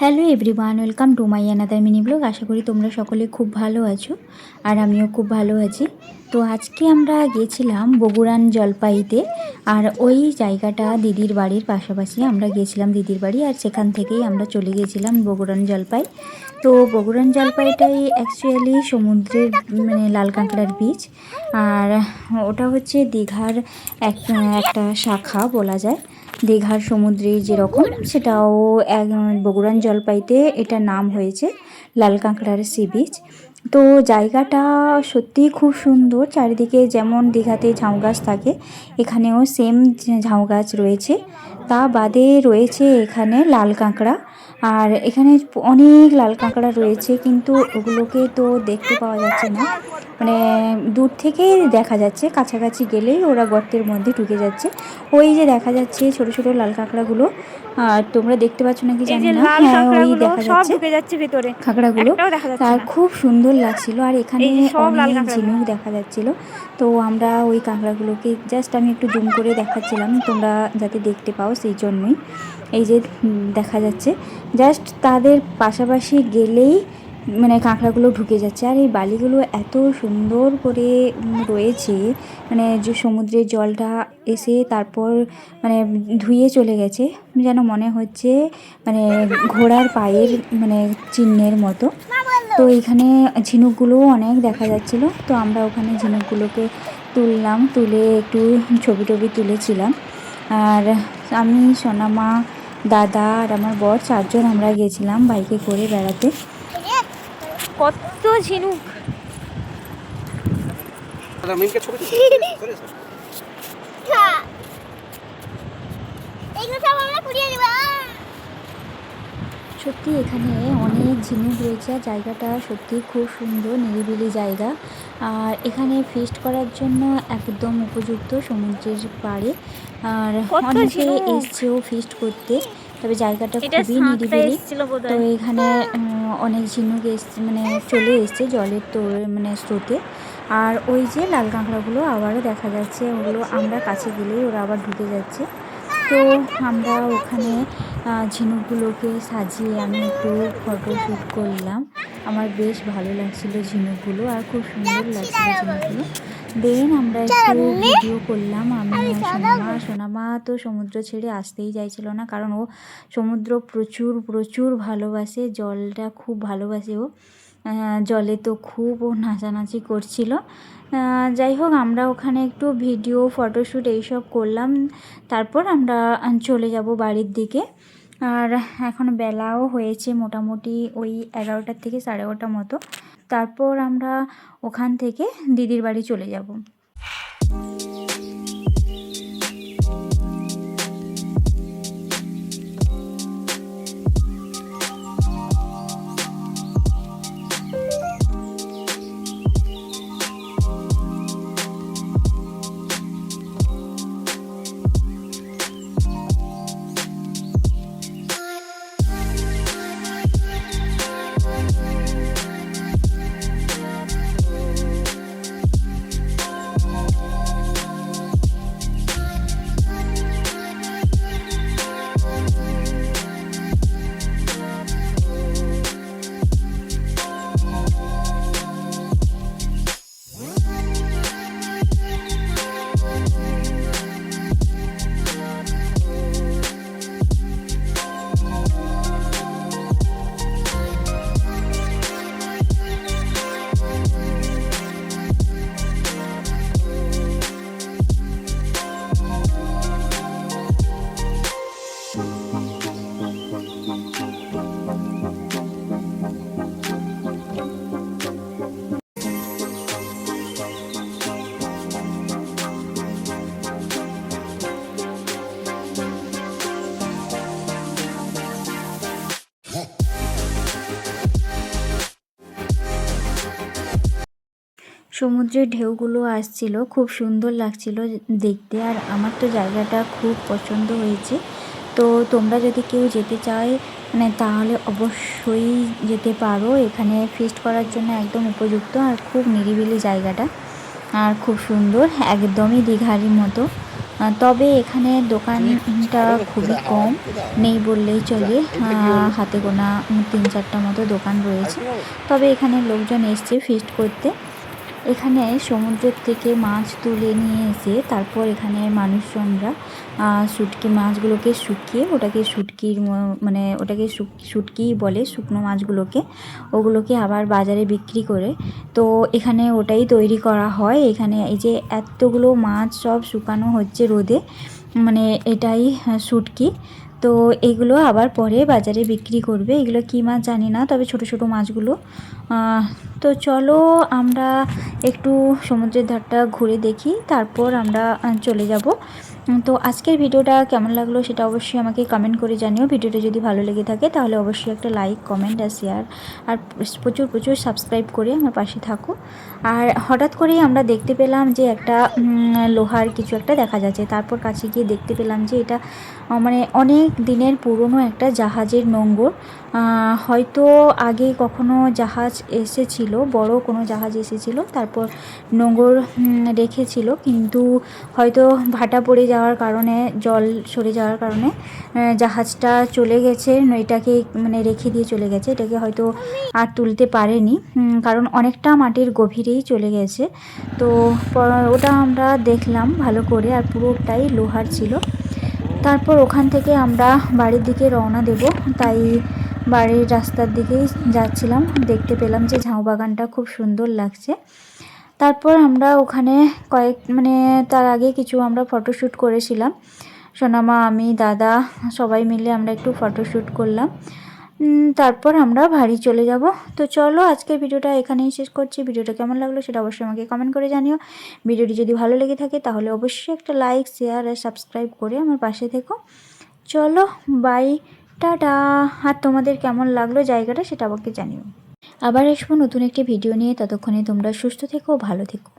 Hello everyone welcome to my another mini blog আশা করি তোমরা সকলে খুব ভালো আছো আর আমিও খুব ভালো আছি। তো আজকে আমরা গেছিলাম বগুড়ান জলপাইতে আর ওই জায়গাটা দিদির বাড়ির পাশাপাশি আমরা গেছিলাম দিদির বাড়ি আর সেখান থেকেই আমরা চলে গিয়েছিলাম বগুড়ান জলপাই। তো বগুড়ান জলপাইটাই অ্যাকচুয়ালি সমুদ্রের মানে লাল কাঁকড়ার বীচ আর ওটা হচ্ছে দীঘার এক, একটা শাখা বলা যায়। দীঘার সমুদ্রে যেরকম, সেটাও এক বগুড়ান জলপাইতে এটা নাম হয়েছে লাল কাঁকড়ার সি বিচ তো জায়গাটা সত্যিই খুব সুন্দর, চারিদিকে যেমন দীঘাতে ঝাউ গাছ থাকে, এখানেও সেম ঝাউ গাছ রয়েছে। তা বাদে রয়েছে এখানে লাল কাঁকড়া আর এখানে অনেক লাল কাঁকড়া রয়েছে কিন্তু ওগুলোকে তো দেখতে পাওয়া যাচ্ছে না। মানে দূর থেকেই দেখা যাচ্ছে কাছাকাছি গেলেই ওরা গর্তের মধ্যে ঢুকে যাচ্ছে। ওই যে দেখা যাচ্ছে ছোট ছোট লাল কাঁকড়াগুলো আর তোমরা দেখতে পাচ্ছ নাকি জানি না। হ্যাঁ ওই দেখা যাচ্ছে ঢুকে যাচ্ছে ভেতরে। কাঁকড়াগুলো। আর খুব সুন্দর লাগছিল আর এখানে অনেক ঝিনুক দেখা যাচ্ছিল। তো আমরা ওই কাঁকড়াগুলোকে জাস্ট আমি একটু জুম করে দেখাচ্ছিলাম তোমরা যাতে দেখতে পাও সেই জন্যই। এই যে দেখা যাচ্ছে জাস্ট তাদের পাশাপাশি গেলেই মানে কাঁকড়াগুলো ঢুকে যাচ্ছে। আর এই বালিগুলো এত সুন্দর করে রয়েছে। মানে যে সমুদ্রের জলটা এসে তারপর মানে ধুয়ে চলে গেছে, যেন মনে হচ্ছে মানে ঘোড়ার পায়ের মানে চিহ্নের মতো। তো এখানে ঝিনুকগুলোও অনেক দেখা যাচ্ছিল। তো আমরা ওখানে ঝিনুকগুলোকে তুললাম, তুলে একটু ছবি টবি তুলেছিলাম। আর আমি, সোনামা দাদা আর আমার বর চারজন আমরা গেছিলাম বাইকে করে বেড়াতে। কত ঝিনুক। সত্যি এখানে অনেক ঝিনুক রয়েছে জায়গাটা সত্যি খুব সুন্দর নিরিবিলি জায়গা। আর এখানে ফিস্ট করার জন্য একদম উপযুক্ত সমুদ্রের পাড়ে। আর অনেকে! এসছেও ফিস্ট করতে তবে জায়গাটা খুবই নিরিবিলি। তো এখানে অনেক ঝিনুক এসছে মানে চলে এসছে জলের তো মানে স্রোতে। আর ওই যে লাল কাঁকড়াগুলো আবারও দেখা যাচ্ছে ওগুলো আমরা কাছে গেলেই ওরা আবার ঢুকে যাচ্ছে। তো আমরা ওখানে ঝিনুকগুলোকে সাজিয়ে আমি একটু ফটো শ্যুট করলাম। আমার বেশ ভালো লাগছিল ঝিনুকগুলো আর খুব সুন্দর লাগছিল ঝিনুকগুলো। দেন আমরা একটু ভিডিও করলাম। আমি সোনামা সোনামা তো সমুদ্র ছেড়ে আসতেই চাইছিল না কারণ ও সমুদ্র প্রচুর প্রচুর ভালোবাসে জলটা খুব ভালোবাসে ও। জলে তো খুব ও নাচানাচি করছিল। যাই হোক আমরা ওখানে একটু ভিডিও ফটোশ্যুট এইসব করলাম। তারপর আমরা চলে যাব বাড়ির দিকে। আর এখন বেলাও হয়েছে মোটামুটি ওই এগারোটার থেকে সাড়ে এগারোটার মতো। তারপর আমরা ওখান থেকে দিদির বাড়ি চলে যাব। সমুদ্রের ঢেউগুলো আসছিল, খুব সুন্দর লাগছিল দেখতে আর আমার তো জায়গাটা খুব পছন্দ হয়েছে। তো তোমরা যদি কেউ যেতে চায় মানে তাহলে অবশ্যই যেতে পারো। এখানে ফিস্ট করার জন্য একদম উপযুক্ত আর খুব নিরিবিলি জায়গাটা আর খুব সুন্দর, একদমই দীঘারির মতো। তবে এখানে দোকানটা খুবই কম, নেই বললেই চলে। হাতে গোনা তিন চারটা মতো দোকান রয়েছে। তবে এখানে লোকজন এসছে ফিস্ট করতে। এখানে সমুদ্রের থেকে মাছ তুলে নিয়ে এসে তারপর এখানে মানুষজনরা শুটকি মাছগুলোকে শুকিয়ে ওটাকে শুটকির মানে ওটাকে শুটকি বলে শুকনো মাছগুলোকে, ওগুলোকে আবার বাজারে বিক্রি করে। তো এখানে ওটাই তৈরি করা হয়। এখানে এই যে এতগুলো মাছ সব শুকানো হচ্ছে রোদে মানে এটাই শুটকি। তো এগুলো আবার পরে বাজারে বিক্রি করবে। এগুলো কী মাছ জানি না, তবে ছোট ছোট মাছগুলো। তো চলো আমরা একটু সমুদ্রের ধারটা ঘুরে দেখি তারপর আমরা চলে যাব। তো আজকের ভিডিওটা কেমন লাগল সেটা অবশ্যই আমাকে কমেন্ট করে জানিও। ভিডিওটা যদি ভালো লেগে থাকে তাহলে অবশ্যই একটা লাইক কমেন্ট আর শেয়ার আর প্রচুর প্রচুর সাবস্ক্রাইব করে আমার পাশে থাকো। আর হঠাৎ করেই আমরা দেখতে পেলাম যে একটা লোহার কিছু একটা দেখা যাচ্ছে। তারপর কাছে গিয়ে দেখতে পেলাম যে এটা মানে অনেক দিনের পুরনো একটা জাহাজের নোঙ্গর। হয়তো আগে কখনো জাহাজ এসেছিল, বড় কোনো জাহাজ এসেছিল, তারপর নোঙ্গর রেখেছিল। কিন্তু হয়তো ভাটা পড়ে যাওয়ার কারণে, জল সরে যাওয়ার কারণে জাহাজটা চলে গেছে। এটাকে মানে রেখে দিয়ে চলে গেছে। এটাকে হয়তো আর তুলতে পারেনি। কারণ অনেকটা মাটির গভীরেই চলে গেছে। তো ওটা আমরা দেখলাম ভালো করে আর পুরোটাই লোহার ছিল। তারপর ওখান থেকে আমরা বাড়ির দিকে রওনা দেব। তাই বাড়ির রাস্তার দিকেই যাচ্ছিলাম। দেখতে পেলাম যে ঝাউ বাগানটা খুব সুন্দর লাগছে। তারপর আমরা ওখানে কয়েক মানে তার আগে কিছু আমরা ফটোশ্যুট করেছিলাম। সোনামা, আমি, দাদা, সবাই মিলে আমরা একটু ফটোশ্যুট করলাম। তারপর আমরা বাড়ি চলে যাব। তো চলো আজকের ভিডিওটা এখানেই শেষ করছি। ভিডিওটা কেমন লাগল সেটা অবশ্যই আমাকে কমেন্ট করে জানিও। ভিডিওটি যদি ভালো লেগে থাকে তাহলে অবশ্যই একটা লাইক শেয়ার আর সাবস্ক্রাইব করে আমার পাশে থেকো। চলো বাই টাটা। আর তোমাদের কেমন লাগল জায়গাটা সেটা আমাকে জানিও। আবার আসব নতুন একটি ভিডিও নিয়ে। ততক্ষণে তোমরা সুস্থ থেকো ভালো থেকো।